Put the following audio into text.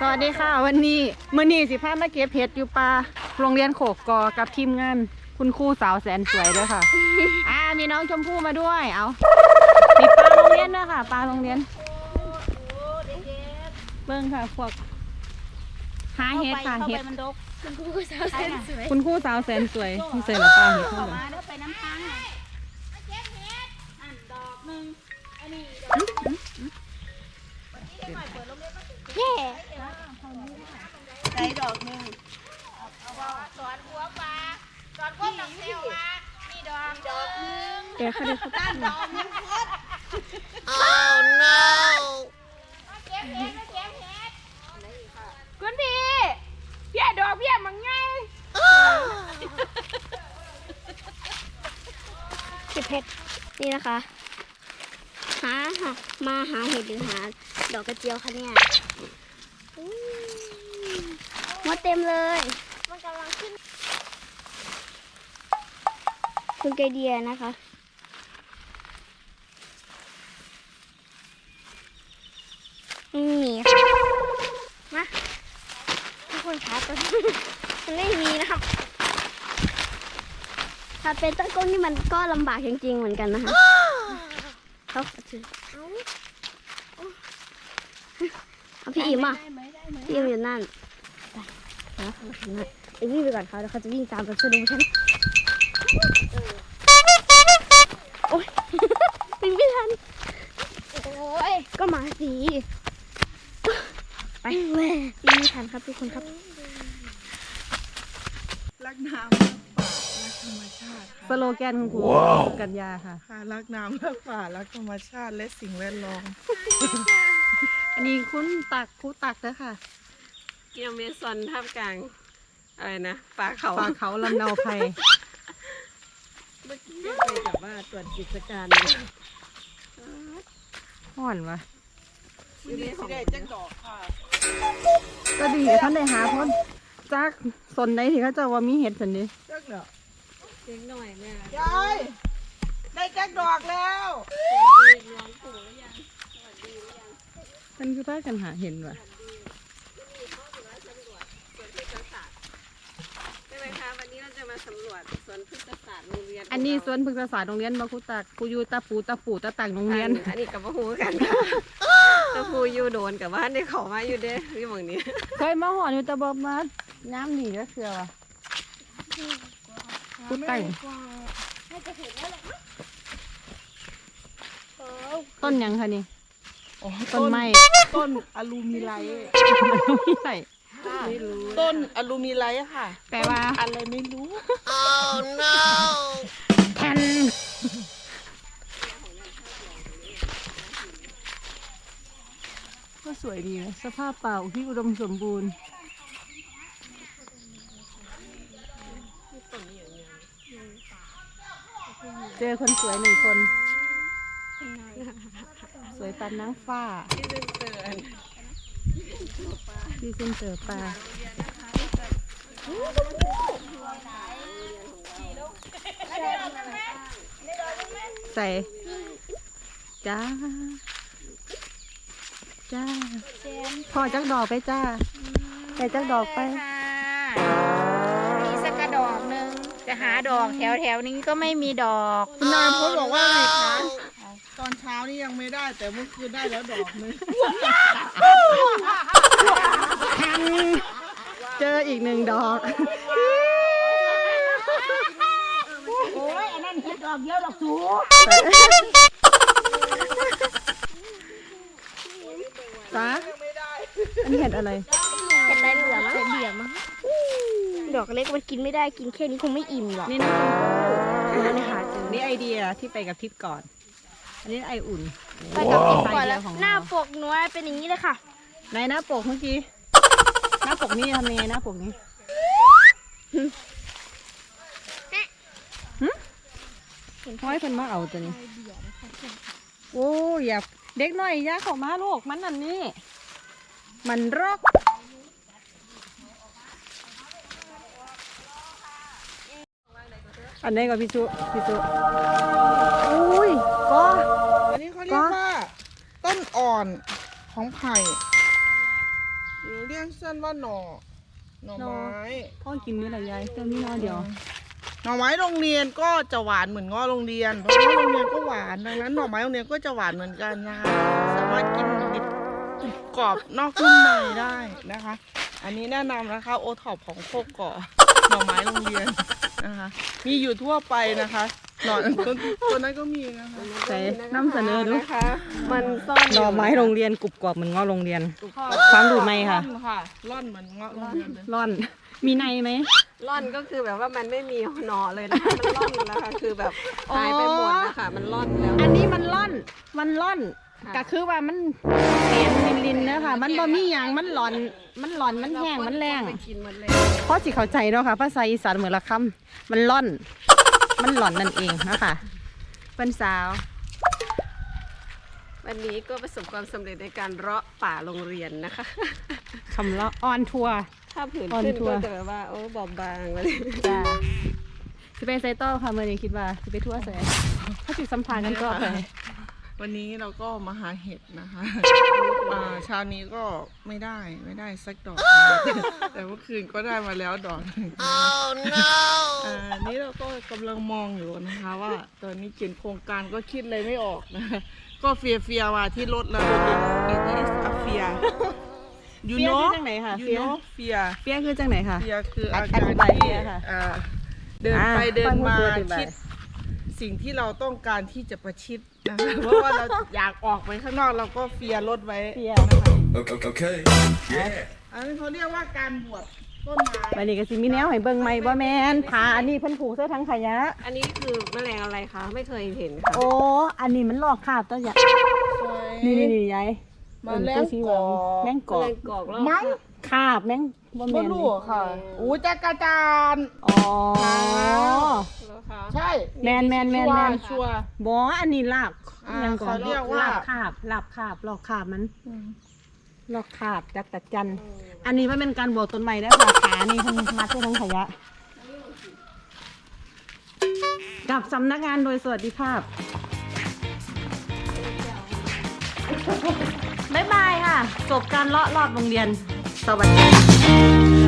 สวัสดีค่ะ วันนี้มื่อนี้สิพามาเก็บเห็ดอยู่ป่าโรงเรียนโขกกอกับทีมงาน คุณครูสาวแสนสวยด้วยค่ะ อ่ามีน้องชมพู่มาด้วยเอามีปลาโรงเรียนด้วยค่ะปลาโรงเรียนเบิ้งค่ะพวกหาเห็ดค่ะเห็ดมันดกคุณครูสาวเส้นสวยคุณครูสาวแสนสวยที่เสร็จแล้วปลาเห็ดเท่าไหร่มาเด้อไปน้ำค้างอะอันดอกหนึ่งอันนี้ดอกใส่ดอกหนึ่งสอนหัวปลาสอนพวกน้ำเซลมานี่ดอกดอกหนึ่ง เดี๋ยวค่ะเดี๋ยวค่ะด้านดอกหนึ่งพดเก็บเห็ดมาเก็บเห็ดคุณพี่พี่ดอกพี่มันไงเก็บเห็ดนี่นะคะ หาหามาหาเห็ดหรือหาดอกกระเจียวคะเนี่ยอุ้ยมดเต็มเลย มันกำลังขึ้น คุณไกเดียนะคะไม่มีค่ะมาทุกคนคะตอนนี้ มันไม่มีนะครับถ้าเป็นต้นกล้วยนี่มันก็ลำบากจริงๆเหมือนกันนะคะเขาถือเอาพี่อิมอะพี่อิมอยู่นั่นไปแล้วเขาถึงนั่นเอ็งวิ่งไปก่อนเขาแล้วเขาจะวิ่งตามไปช่วยดูฉันโอ๊ยวิ่งไม่ทันโอ้ยก็มาสิไปวิ่งไม่ทันครับทุกคนครับ สค่ะโลแกนคุณครูกัญญาค่ะ ค่ะรักน้ำรักป่ารักธรรมชาติและสิ่งแวดล้อม อันนี้คุณตักครูตักเด้อค่ะ กิโลเมตรซอนท่ามกลาง อะไรนะป่าเขาป่าเขาลำเนาไพรเมื่อกี้ไปแบบว่าตรวจกิจการเลยห่อนวะวันนี้สิได้จังดอกค่ะ ก็ดีท่านได้หาพ้นจากสนไหนที่เขาเจะว่ามีเห็ดสันนี้จังดอก เล็กหน่อยแม่ยายได้จังดอกแล้วมันคือพากันหาเห็นวะใช่ไหมคะวันนี้เราจะมาสำรวจสวนพฤกษศาสตร์โรงเรียนอันนี้สวนพฤกษศาสตร์โรงเรียนบาคุตักกูอยู่ตาปูตาปูตาตังโรงเรีเรียยนนอันนี้กับพ่อฮูกันตะพูอยู่โดนกับบ้านได้เขามาอยู่เด้ที่หมองนี้เคยมาหอนอยู่แตะบอบมาน้ำดีก็เสือวะ กูตังต้นหยังคะนี่ อ๋อต้นไม้ต้นอลูมิไลท์ไม่ใช่ไม่รู้ต้นอลูมิไลท์ค่ะ แปลว่าต้นอะไรไม่รู้ แทนก็สวยดีนะสภาพป่าที่อุดมสมบูรณ์ เจอคนสวยหนึ่งคน สวยปันนางฟ้าที่เรื่งเตือนที่เส้นเจอปลาใส่จ้า จ้า พอจักดอกไปจ้าใส่จักดอกไปมีสักกระดอกหนึ่ง จะหาดอกแถวแถวๆนี้ก็ไม่มีดอกคุณนายพจน์บอกว่าไงคะตอนเช้านี่ยังไม่ได้แต่เมื่อคืนได้แล้วดอกนึงเจออีกหนึ่งดอกโอ้ยอันนั้นเห็ดดอกเดียวดอกสูจ้าอันนี้เห็ดอะไรเห็ดไรเหลือมั้งเห็ดเหลือมั้ง ดอกเล็กมันกินไม่ได้กินแค่นี้คงไม่อิ่มหรอกนี่น้ำชมพู่มันไม่หาเจอนี่ไอเดียที่ไปกับทิพย์ก่อน อันนี้ไออุ่นไปกับพี่ก่อนแล้วไอเดียของเราหน้าปกหนูเป็นอย่างนี้เลยค่ะในหน้าปกเมื่อกี้ หน้าปกนี่ทำยังไงหน้าปกนี้หึห้อยเพิ่นมาเอาตัวนี้ โอ้ยอย่าเด็กน้อยอย่าเข้ามาลูกมันนั่นนี่ มันรก อันนี้ก็พี่ชุพี่ชุอุ้ยก็ อันนี้เขาเรียกว่า ต้นอ่อนของไผ่หรือเรียกสั้นว่าหน่อหน่อไม้พ่อกินนี่แหละยายแต่มีน้อยเดียวหน่อไม้โรงเรียนก็จะหวานเหมือนเงอโรงเรียนเพราะว่าโรงเรียนก็หวานดังนั้นหน่อไม้โรงเรียนก็จะหวานเหมือนกันนะคะสามารถกินดิบกรอบนอกนุ่มในได้นะคะ อันนี้แนะนำนะคะโอท็อปของโคกเกาะหน่อไม้โรงเรียน นะคะ มีอยู่ทั่วไปนะคะหน่อต้นต้นนั้นก็มีนะคะใส่นำเสนอดูนะคะ มันซ่อนหน่อไม้โรงเรียนกรุบกรอบเหมือนง้อโรงเรียน ความรู้ไหมคะร่อนค่ะร่อนเหมือนเงาะโรงเรียนเลยร่อน มีในไหมร่อนก็คือแบบว่ามันไม่มีหนอเลยนะคะมันร่อนแล้วค่ะคือแบบหายไปหมดนะคะมันร่อนแล้ว อันนี้มันร่อน มันร่อนค่ะก็คือว่ามันแข็งลินลินๆเนอะค่ะมันบ่มีหยังมันหลอน มันหลอนมันแห้งมันแรงไปกินหมดเลยเพราะสิเข้าใจเนาะค่ะภาษาอีสานเหมือนละคำมันร่อน มันหลอนนั่นเองนะคะเป็นสาว วันนี้ก็ประสบความสำเร็จในการเราะป่าโรงเรียนนะคะคำละออนทัวร์ถ้าผืนออนขึ้นทัวก็ร์จะแบบว่าโอ้บอบบางเลยจ้าสิไปไซต้อค่ะเมื่อนี้คิดว่าสิไปทั่วใส่ถ้าสิสัมภาษณ์กันก็ไป วันนี้เราก็มาหาเห็ดนะคะอ่าเช้านี้ก็ไม่ได้ไม่ได้สักดอกนะคะแต่เมื่อคืนก็ได้มาแล้วดอกหนึ่ง oh no อ่านี่เราก็กำลังมองอยู่นะคะ ว่าตอนนี้เขียนโครงการก็คิดอะไรไม่ออกนะคะก็เฟียเฟียๆมาที่รถแล้ว it is a fear you เฟีย know คือจังไหนคะ you เฟีย know fear เฟียคือจังไหนคะ เฟียคืออาอการธิบายที่เฟียค่ะอ่าเดินไปอ่าเดินมาค่อยพูดอธิบาย คิด สิ่งที่เราต้องการที่จะประชิด นะคะเพราะว่าเราอยากออกไปข้างนอกเราก็เฟียร์รถไว้เฟียนะคะ Okay. okay. Yeah. อันนี้เขาเรียกว่าการบวชต้นไม้วันนี้ก็สิมีแนวให้เบิ่งใหม่บ่แม่นผาอันนี้เพิ่นผูกเสื้อทั้งขยะ อันนี้คือแมลงอะไรคะไม่เคยเห็นค่ะโอ้ อันนี้มันลอกคราบตัวใหญ่สวยนี่นี่นี่ยายมาแล้ตัววสีเหลืองแมงกอกแมลงกอกแล้วมั้งคราบแมงบ่ไม่แม่นรู้อะค่ะอู้จักรจานอ๋อแล้ว คะใช่ แมนแมนแมนชัวแมร์นชัวร์บ่อันนี้ลากอ่ายังก่อนเขาเรียกว่า ลากคราบลากคราบลอกคราบมันอืมลอกคราบจักรจันทร์อันนี้มันเป็นการบวกต้นไม้ได้ค่ะขานี่เพิ่นมัดเสื้อทั้งขยะกับสำนักงานโดยสวัสดิภาพบ๊ายบายค่ะ จบการเลาะรอบโรงเรียน สวัสดี